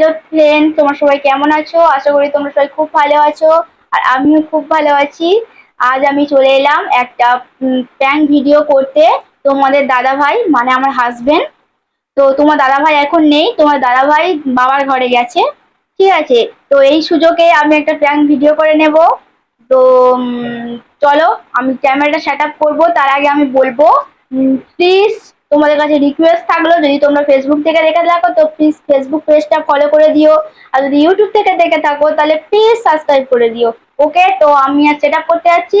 Hello friend, তোমরা সবাই কেমন আছো? আশা করি তোমরা সবাই খুব ভালো আছো আর আমিও খুব ভালো আছি। আজ আমি চলে এলাম একটা প্র্যাঙ্ক ভিডিও করতে তোমাদের দাদা ভাই মানে আমার হাজবেন্ড তো তোমার দাদা ভাই এখন নেই, তোমার দাদা ভাই বাবার ঘরে গেছে। ঠিক আছে, তো এই সুযোগে আমি একটা প্র্যাঙ্ক ভিডিও করে নেব। তো চলো আমি ক্যামেরাটা সেট আপ করব, তার আগে আমি বলব প্লিজ তোমাদের কাছে রিকোয়েস্ট থাকল, যদি তোমরা ফেসবুক থেকে দেখে থাকো, তো প্লিজ ফেসবুক পেজটা ফলো করে দিও। আর যদি ইউটিউব থেকে দেখে থাকো, তাহলে প্লিজ সাবস্ক্রাইব করে দিও। ওকে তো আমি আর সেট করতে যাচ্ছি।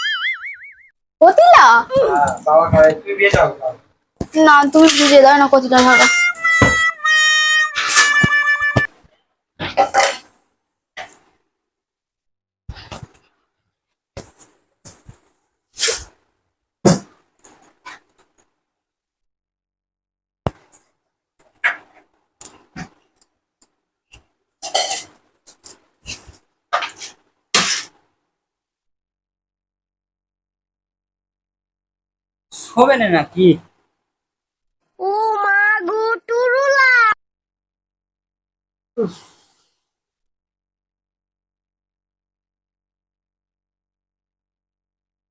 কতিলা? হ্যাঁ, না তুমি বুঝিয়ে দাও না কতিটা ভাড়া শোবে না নাকি? ও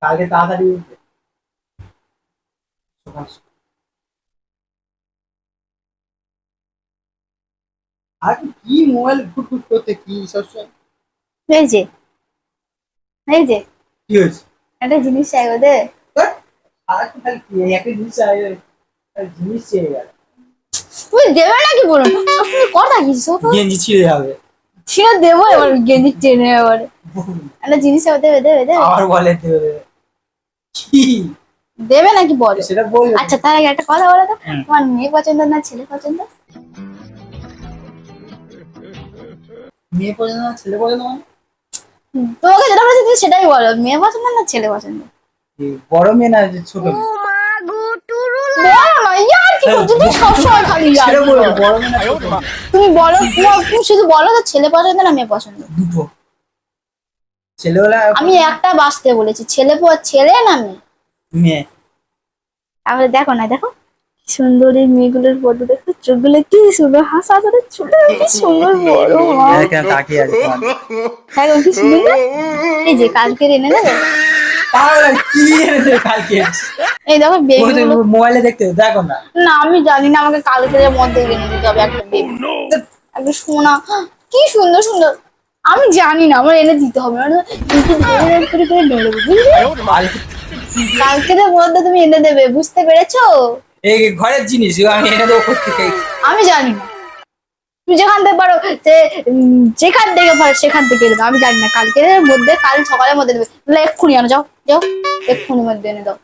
কালকে তাড়াতাড়ি উঠবে। সকাল সকাল। আর কি মোবাইল ঘুট করতে কি সবসময় এই যে এই যে কি হয়েছে? একটা জিনিস চাই ওদের। তুমি দেবে নাকি বলুন কথা গেঞ্জি ছিঁড়ে যাবে। ছিঁড়ে দেবো এবার গেঞ্জি টেনে এবারে। একটা জিনিস দেবে দেবে দেবে। আবার বলে দেবে। কি দেবে নাকি বলো? সেটা বলবে। আচ্ছা তার আগে একটা কথা বলো তো। তোমার মেয়ে পছন্দ না ছেলে পছন্দ? মেয়ে পছন্দ না ছেলে পছন্দ মানে? তোমাকে যেটা বলেছি তুমি সেটাই বলো। মেয়ে পছন্দ না ছেলে পছন্দ? কি, বড় মেয়ে না যে ছোট? তুমি বলো শুধু বলো তো ছেলে পছন্দ না মেয়ে পছন্দ? দুটো। ছেলেবেলা আমি একটা বাঁচতে বলেছি ছেলে ছেলে না মেয়ে? মেয়ে। তাহলে দেখো না দেখো। সুন্দর এই মেয়েগুলোর ফটো দেখো। চোখগুলো কি সুন্দর হাসা হাসাতে ছোট কি সুন্দর বড় মা। তাকিয়ে আছে। তোমার। হ্যাঁ কি সুন্দর এই যে কালকে এনে নেবে তাহলে কি এনেছে কালকে। এই দেখো বেবি মোবাইলে দেখতে দেখো না? না আমি জানি না আমাকে কালকের মধ্যে দিতে হবে একটা বেবি একটা সোনা। কি সুন্দর সুন্দর। আমি জানি না আমার এনে দিতে হবে। মানে করে করে নিয়ে বুঝলে? কালকে- কালকের মধ্যে তুমি এনে দেবে বুঝতে পেরেছ? এই ঘরের জিনিস আমি এনে দেবো আমি জানি না। তুমি যেখান থেকে পারো যে যেখান থেকে পারো সেখান থেকে দাও। আমি জানি না কালকের মধ্যে কাল সকালের মধ্যে দেবে। তাহলে এক্ষুনি আনো যাও যাও এক্ষুনি মধ্যে এনে দাও।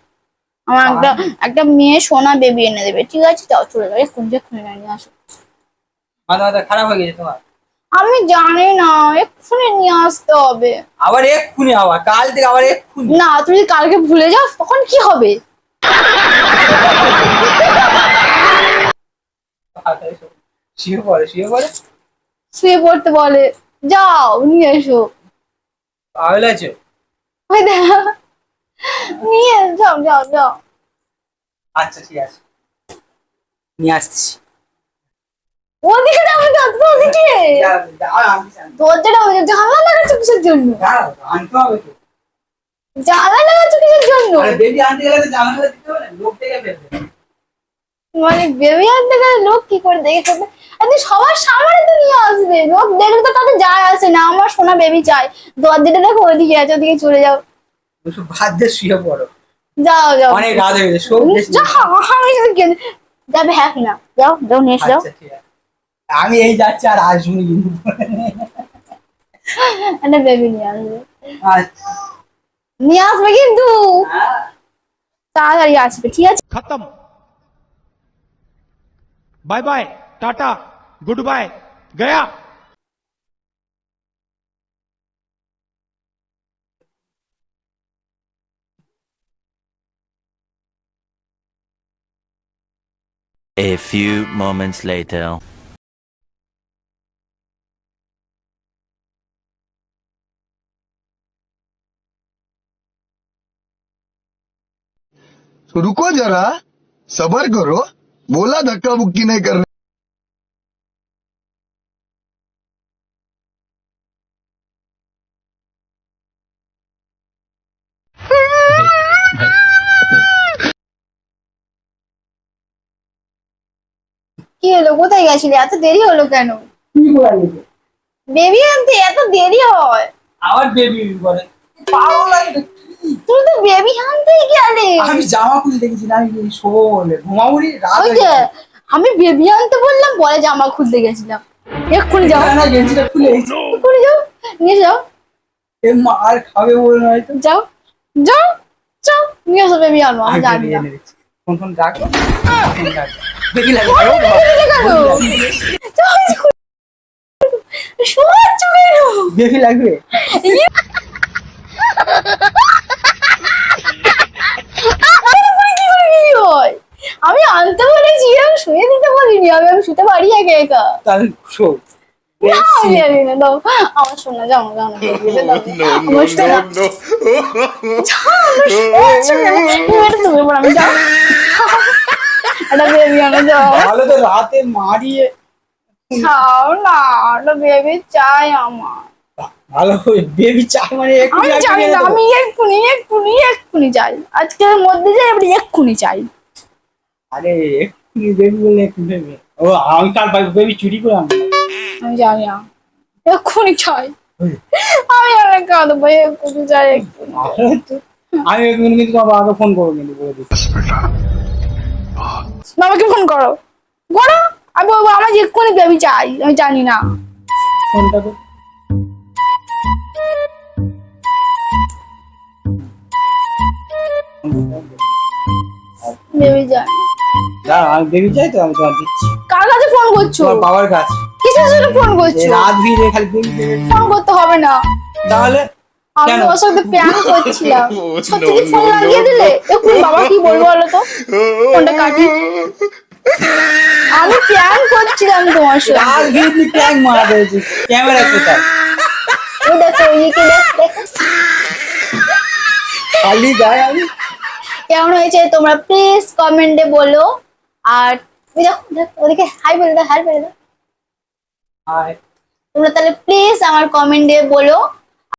আমার একটা একটা মেয়ে সোনা বেবি এনে দেবে। ঠিক আছে যাও চলে যাও এক্ষুনি এক্ষুনি নিয়ে আসো। খারাপ হয়ে গেছে তোমার? আমি জানি না এক্ষুনি নিয়ে আসতে হবে। আবার এক্ষুনি আবার কাল থেকে আবার এক্ষুনি। না তুমি কালকে ভুলে যাও তখন কি হবে? শুয়ে পড়ে শুয়ে পড়ে শুয়ে পড়তে বলে যাও নিয়ে এসো। পাগল আছে? ওই দেখো। নিয়ে যাও যাও যাও। আচ্ছা ঠিক আছে। নিয়ে আসতেছি ওদিকে যাবে না তো ওদিকে। দাঁড়াও, দাঁড়াও, আমি জানি। দরজাটা ওই জানলা লাগাচ্ছ কিসের জন্য? আনতে হবে তো। জানলা লাগাচ্ছ কিসের জন্য? আরে বেবি আনতে গেলে তো জানালা দিতে হবে না? লোক দেখে ফেলবে। মানে বেবি আনতে গেলে লোক কি করে দেখে ফেলবে? আপনি সবার সামনে তো নিয়ে আসবে। লোক দেখলে তো তাতে যায় না আমার সোনা বেবি চাই। দেখো ওইদিকে আছে ওদিকে চলে যাও। শুয়ে পড়ো। যাও যাও। অনেক রাত হয়ে গেছে যাবে হ্যাঁ না। যাও যাও যাও। আচ্ছা, আমি এই যাচ্ছি আর আসব কিন্তু বেবি নিয়ে আসবে। আচ্ছা। নিয়ে আসবে কিন্তু। তাড়াতাড়ি আসবে ঠিক আছে? খতম। Bye bye tata. Good bye गया A few moments later. तो रुको जरा सबर करो बोला धक्का बुक्की नहीं कर কি হলো? কোথায় গেছিলে? এত দেরি হলো কেন? বেবি আনতে? এত দেরি হয়? আবার বেবি করে পাগল লাগে তো। তো বেবি আনতেই গেলে। আমি জামা খুলে দেখেছি না আমি শোবো বলে রাত হয়ে আমি বেবি আনতে বললাম বলে জামা খুলতে গেছিলাম। এক্ষুনি যাও। না, না, গেঞ্জিটা খুলে এক্ষুনি যাও। নিয়ে যাও। এ মা আর খাবে বলে নয়তো যাও। যাও যাও। নিয়ে আসো বেবি আনো আমি জানি বেরিয়ে না। ফোন ফোন রাখো। ফোন রাখো। বেশি লাগবে? আমি আনতে বলেছি আমি শুয়ে দিতে বলিনি আমি আমি শুতে পারি একা একা। তাহলে শো। আমার শোনা যাও যাও না আমি যাও। বেবি আনো যাও ভালো তো রাতে মারিয়ে ছাও না বেবি চাই আমার ভালো বেবি চাই মানে আমি চাই না আমি এক্ষুনি এক্ষুনি এক্ষুনি চাই আজকের মধ্যে যাই আমি এক্ষুনি চাই আরে এক্ষুনি বেবি বলে বেবি ও আমি বেবি চুরি করে আনব আমি জানি না এক্ষুনি চাই আমি অনেক কাঁদবো এক্ষুনি চাই এক্ষুনি আমি এক্ষুনি কিন্তু তোমার বাবাকে ফোন করব কিন্তু বলে দিচ্ছি বাবাকে ফোন করো। করো। আমি বলব আমার এক্ষুনি বেবি চাই। আমি জানি না। ফোনটা বেবি না আমি তো আমি তোমার দিচ্ছি। কার কাছে ফোন করছ? তোমার বাবার কাছে। কিসের জন্য ফোন এই করছ রাত ভিড়ে খালি বেবি বেবি ফোন করতে হবে না। তাহলে আমি? তোমার সাথে প্যান করছিলাম। সত্যি কি ফোন লাগিয়ে দিলে? এক্ষুনি বাবা কি বলব বলো তো? ফোনটা কাটি? আমি প্যান করছিলাম তোমার সাথে। ভিড় ট্যাগ মারা দিয়েছি। ক্যামেরা কোথায়? ও দেখো ওইদিকে দেখ দেখো। খালি গায়ে আমি। কেমন হয়েছে? তোমরা প্লিজ কমেন্টে বলো। আর ওই দেখো দেখো, ওদিকে হাই বলে দাও হাই বলে দাও। আর তোমরা তাহলে প্লিজ আমার কমেন্টে বলো।